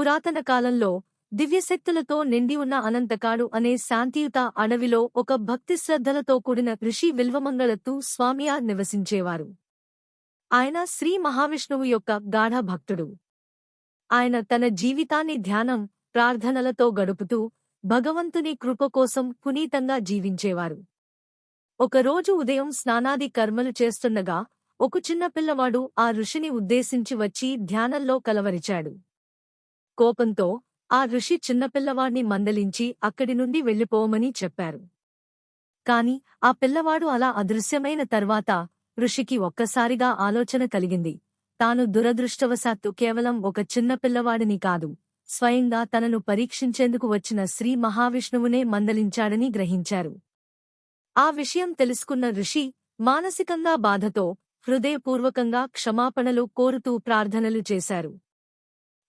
పురాతన కాలంలో దివ్యశక్తులతో నిండి ఉన్న అనంతకాడు అనే శాంతియుత అడవిలో ఒక భక్తి శ్రద్ధలతో కూడిన ఋషి విల్వమంగళత్తు స్వామియా నివసించేవారు. ఆయన శ్రీ మహావిష్ణువు యొక్క గాఢ భక్తుడు ఆయన తన జీవితాన్ని ధ్యానం ప్రార్థనలతో గడుపుతూ భగవంతుని కృప కోసం పునీతంగా జీవించేవారు. ఒకరోజు ఉదయం స్నానాది కర్మలు చేస్తుండగా ఒక చిన్న పిల్లవాడు ఆ ఋషిని ఉద్దేశించి వచ్చి ధ్యానంలో కలవరిచాడు. కోపంతో ఆ ఋషి చిన్నపిల్లవాణ్ణి మందలించి అక్కడి నుండి వెళ్ళిపోవమని చెప్పారు. కాని ఆ పిల్లవాడు అలా అదృశ్యమైన తర్వాత ఋషికి ఒక్కసారిగా ఆలోచన కలిగింది. తాను దురదృష్టవశాత్తు కేవలం ఒక చిన్న పిల్లవాడిని కాదు స్వయంగా తనను పరీక్షించేందుకు వచ్చిన శ్రీ మహావిష్ణువునే మందలించాడని గ్రహించారు. ఆ విషయం తెలుసుకున్న ఋషి మానసికంగా బాధతో హృదయపూర్వకంగా క్షమాపణలు కోరుతూ ప్రార్థనలు చేశారు.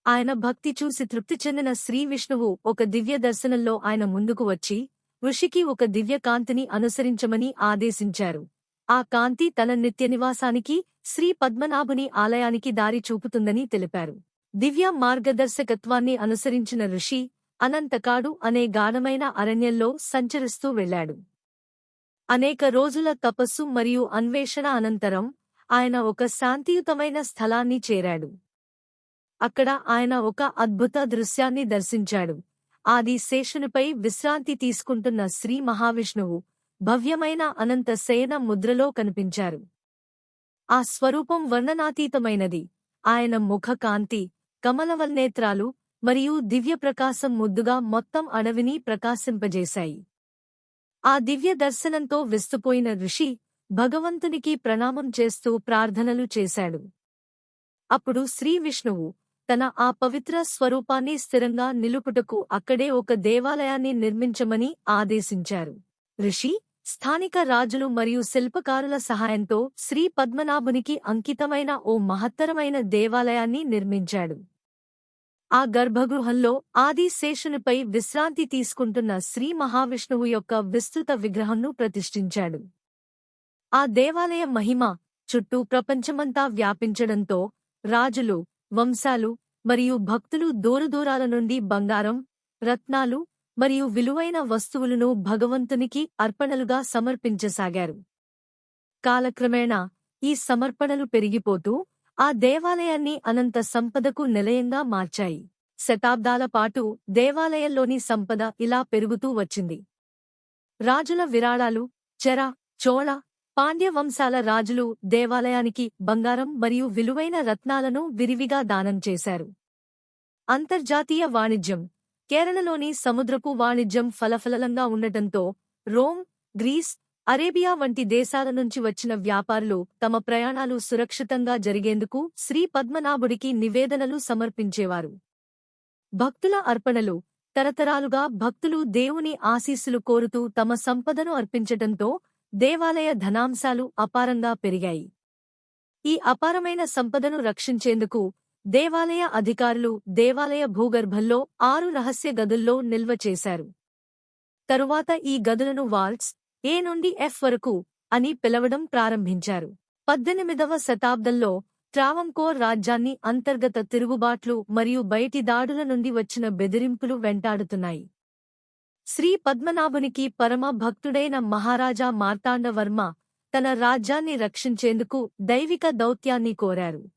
ఆయన భక్తి చూసి తృప్తి చెందిన శ్రీ విష్ణువు ఒక దివ్య దర్శనంలో ఆయన ముందుకు వచ్చి ఋషికి ఒక దివ్య కాంతిని అనుసరించమని ఆదేశించారు. ఆ కాంతి తన నిత్య నివాసానికి శ్రీ పద్మనాభుని ఆలయానికి దారి చూపుతుందని తెలిపారు. దివ్య మార్గదర్శకత్వాన్ని అనుసరించిన ఋషి అనంతకాడు అనే గాఢమైన అరణ్యంలో సంచరిస్తూ వెళ్ళాడు అనేక రోజుల తపస్సు మరియు అన్వేషణ అనంతరం ఆయన ఒక శాంతియుతమైన స్థలాన్ని చేరాడు. అక్కడ ఆయన ఒక అద్భుత దృశ్యాన్ని దర్శించాడు. ఆది శేషునిపై విశ్రాంతి తీసుకుంటున్న శ్రీ మహావిష్ణువు భవ్యమైన అనంత శయన ముద్రలో కనిపించారు. ఆ స్వరూపం వర్ణనాతీతమైనది. ఆయన ముఖ కాంతి కమలవల్నేత్రాలు మరియు దివ్యప్రకాశం ముద్దుగా మొత్తం అడవిని ప్రకాశింపజేశాయి. ఆ దివ్య దర్శనంతో విస్తుపోయిన ఋషి భగవంతునికి ప్రణామం చేస్తూ ప్రార్థనలు చేశాడు. అప్పుడు శ్రీ విష్ణువు తన ఆ పవిత్ర స్వరూపాన్ని స్థిరంగా నిలుపుటకు అక్కడే ఒక దేవాలయాన్ని నిర్మించమని ఆదేశించారు. ఋషి స్థానిక రాజులు మరియు శిల్పకారుల సహాయంతో శ్రీ పద్మనాభునికి అంకితమైన ఓ మహత్తరమైన దేవాలయాన్ని నిర్మించాడు. ఆ గర్భగృహంలో ఆదిశేషునిపై విశ్రాంతి తీసుకుంటున్న శ్రీ మహావిష్ణువు యొక్క విస్తృత విగ్రహంను ప్రతిష్ఠించాడు. ఆ దేవాలయ మహిమ చుట్టూ ప్రపంచమంతా వ్యాపించడంతో రాజులు వంశాలు మరియు భక్తులు దూరదూరాల నుండి బంగారం రత్నాలు మరియు విలువైన వస్తువులను భగవంతునికి అర్పణలుగా సమర్పించసాగారు. కాలక్రమేణా ఈ సమర్పణలు పెరిగిపోతూ ఆ దేవాలయాన్ని అనంత సంపదకు నిలయంగా మార్చాయి. శతాబ్దాల పాటు దేవాలయంలోని సంపద ఇలా పెరుగుతూ వచ్చింది. రాజుల విరాళాలు చెర చోళ పాండ్య వంశాల రాజులు దేవాలయానికి బంగారం మరియు విలువైన రత్నాలను విరివిగా దానం చేశారు. అంతర్జాతీయ వాణిజ్యం. కేరళలోని సముద్రపు వాణిజ్యం ఫలఫలంగా ఉండటంతో రోమ్ గ్రీస్ అరేబియా వంటి దేశాల నుంచి వచ్చిన వ్యాపారులు తమ ప్రయాణాలు సురక్షితంగా జరిగేందుకు శ్రీ పద్మనాభుడికి నివేదనలు సమర్పించేవారు. భక్తుల అర్పణలు. తరతరాలుగా భక్తులు దేవుని ఆశీస్సులు కోరుతూ తమ సంపదను అర్పించటంతో దేవాలయ ధనాంశాలు అపారంగా పెరిగాయి. ఈ అపారమైన సంపదను రక్షించేందుకు దేవాలయ అధికారులు దేవాలయ భూగర్భంలో ఆరు రహస్య గదుల్లో నిల్వ చేశారు. తరువాత ఈ గదులను వాల్ట్స్ ఏ నుండి ఎఫ్ వరకు అని పిలవడం ప్రారంభించారు. పద్దెనిమిదవ శతాబ్దంలో ట్రావంకోర్ రాజ్యాన్ని అంతర్గత తిరుగుబాట్లు మరియు బయటి దాడుల నుండి వచ్చిన బెదిరింపులు వెంటాడుతున్నాయి. శ్రీ పద్మనాభునికి పరమ భక్తుడైన మహారాజా మార్తాండవర్మ తన రాజ్యాన్ని రక్షించేందుకు దైవిక దౌత్యాన్ని కోరారు.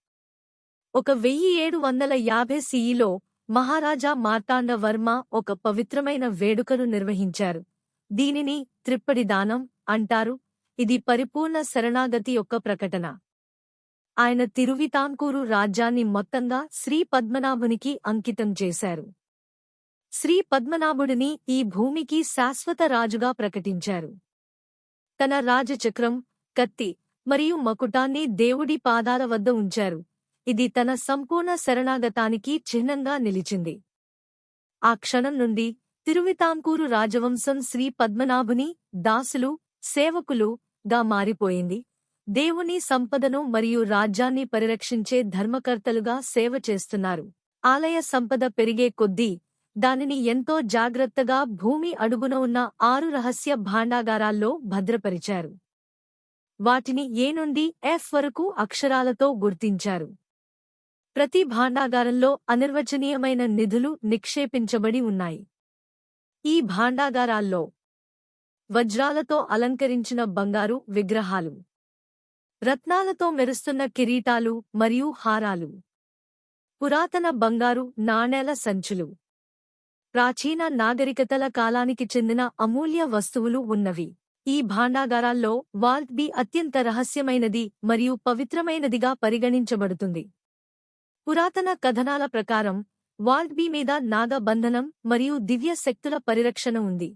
ఒక వెయ్యి ఏడు వందల యాభై సిఈలో మహారాజా మార్తాండవర్మ ఒక పవిత్రమైన వేడుకను నిర్వహించారు. దీనిని త్రిప్పడిదానం అంటారు. ఇది పరిపూర్ణ శరణాగతి యొక్క ప్రకటన. ఆయన తిరువితాంకూరు రాజ్యాన్ని మొత్తంగా శ్రీ పద్మనాభునికి అంకితం చేశారు. శ్రీ పద్మనాభుడిని ఈ భూమికి శాశ్వత రాజుగా ప్రకటించారు. తన రాజచక్రం కత్తి మరియు మకుటాన్ని దేవుడి పాదాల వద్ద ఉంచారు. ఇది తన సంపూర్ణ శరణాగతానికి చిహ్నంగా నిలిచింది. ఆ క్షణం నుండి తిరువితాంకూరు రాజవంశం శ్రీ పద్మనాభుని దాసులు సేవకులు గా మారిపోయింది. దేవుని సంపదను మరియు రాజ్యాన్ని పరిరక్షించే ధర్మకర్తలుగా సేవ చేస్తున్నారు. ఆలయ సంపద పెరిగే కొద్దీ దానిని ఎంతో జాగ్రత్తగా భూమి అడుగున ఉన్న ఆరు రహస్య భాండాగారాల్లో భద్రపరిచారు. వాటిని ఏ నుండి ఎఫ్ వరకు అక్షరాలతో గుర్తించారు. ప్రతి భాండాగారంలో అనిర్వచనీయమైన నిధులు నిక్షేపించబడి ఉన్నాయి. ఈ భాండాగారాల్లో వజ్రాలతో అలంకరించిన బంగారు విగ్రహాలు రత్నాలతో మెరుస్తున్న కిరీటాలు మరియు హారాలు పురాతన బంగారు నాణేల సంచులు ప్రాచీన నాగరికతల కాలానికి చెందిన అమూల్య వస్తువులు ఉన్నవి. ఈ భాండాగారాల్లో వాల్ట్ బి అత్యంత రహస్యమైనది మరియు పవిత్రమైనదిగా పరిగణించబడుతుంది. పురాతన కథనాల ప్రకారం వాల్ట్ బి మీద నాగబంధనం మరియు దివ్య శక్తుల పరిరక్షణ ఉంది.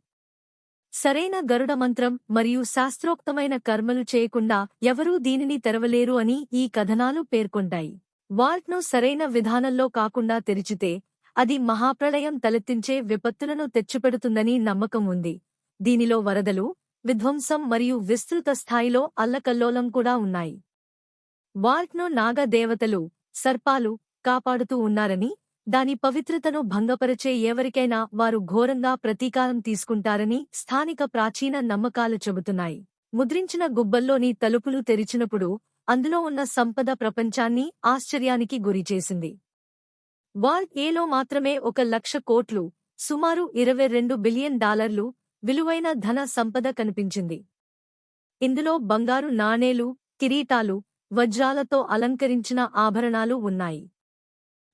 సరైన గరుడ మంత్రం మరియు శాస్త్రోక్తమైన కర్మలు చేయకుండా ఎవరూ దీనిని తెరవలేరు అని ఈ కథనాలు పేర్కొంటాయి. వాల్ట్ను సరైన విధానంలో కాకుండా తెరిచితే అది మహాప్రళయం తలెత్తించే విపత్తులను తెచ్చిపెడుతుందని నమ్మకం ఉంది. దీనిలో వరదలు విధ్వంసం మరియు విస్తృత స్థాయిలో అల్లకల్లోలం కూడా ఉన్నాయి. వాల్ట్ను నాగదేవతలు సర్పాలు కాపాడుతూ ఉన్నారని దాని పవిత్రతను భంగపరచే ఎవరికైనా వారు ఘోరంగా ప్రతీకారం తీసుకుంటారని స్థానిక ప్రాచీన నమ్మకాలు చెబుతున్నాయి. ముద్రించిన గుబ్బల్లోని తలుపులు తెరిచినప్పుడు అందులో ఉన్న సంపద ప్రపంచాన్ని ఆశ్చర్యానికి గురిచేసింది. వాల్ట్ ఏలో మాత్రమే ఒక లక్ష కోట్లు సుమారు ఇరవై రెండు బిలియన్ డాలర్లు విలువైన ధన సంపద కనిపించింది. ఇందులో బంగారు నాణేలు కిరీటాలు వజ్రాలతో అలంకరించిన ఆభరణాలు ఉన్నాయి.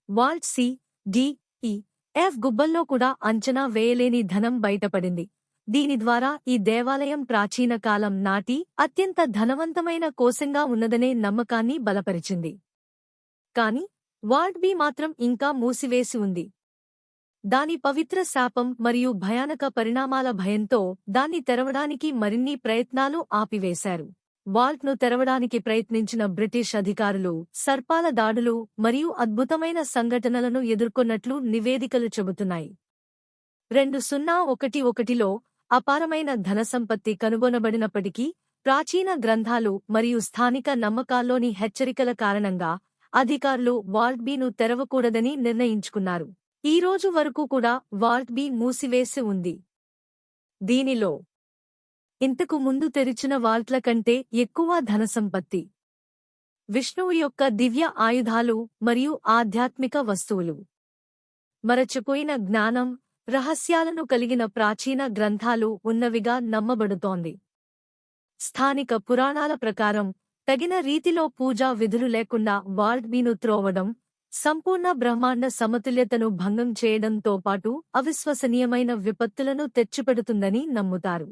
Vault C D E F గుబ్బల్లో కూడా అంచనా వేయలేని ధనం బయటపడింది. దీని ద్వారా ఈ దేవాలయం ప్రాచీన కాలం నాటి అత్యంత ధనవంతమైన కోశంగా ఉన్నదనే నమ్మకాన్ని బలపరిచింది. కాని వార్డ్ బి మాత్రం ఇంకా మూసివేసి ఉంది. దాని పవిత్ర శాపం మరియు భయానక పరిణామాల భయంతో దాన్ని తెరవడానికి మరిన్ని ప్రయత్నాలు ఆపివేశారు. వాల్ట్ను తెరవడానికి ప్రయత్నించిన బ్రిటిష్ అధికారులు సర్పాల దాడులు మరియు అద్భుతమైన సంఘటనలను ఎదుర్కొన్నట్లు నివేదికలు చెబుతున్నాయి. రెండు సున్నా ఒకటి ఒకటిలో అపారమైన ధనసంపత్తి కనుగొనబడినప్పటికీ ప్రాచీన గ్రంథాలు మరియు స్థానిక నమ్మకాల్లోని హెచ్చరికల కారణంగా అధికారులు వాల్ట్ బీను తెరవకూడదని నిర్ణయించుకున్నారు. ఈ రోజు వరకు కూడా వాల్ట్ బీ మూసివేసి ఉంది. దీనిలో ఇంతకు ముందు తెరిచిన వాల్ట్ల కంటే ఎక్కువ ధనసంపత్తి విష్ణువు యొక్క దివ్య ఆయుధాలు మరియు ఆధ్యాత్మిక వస్తువులు మరచిపోయిన జ్ఞానం రహస్యాలను కలిగిన ప్రాచీన గ్రంథాలు ఉన్నవిగా నమ్మబడుతోంది. స్థానిక పురాణాల ప్రకారం తగిన రీతిలో పూజా విధులు లేకుండా వాల్ట్ బీను త్రోవడం సంపూర్ణ బ్రహ్మాండ సమతుల్యతను భంగం చేయడంతో పాటు అవిశ్వసనీయమైన విపత్తులను తెచ్చిపెడుతుందని నమ్ముతారు.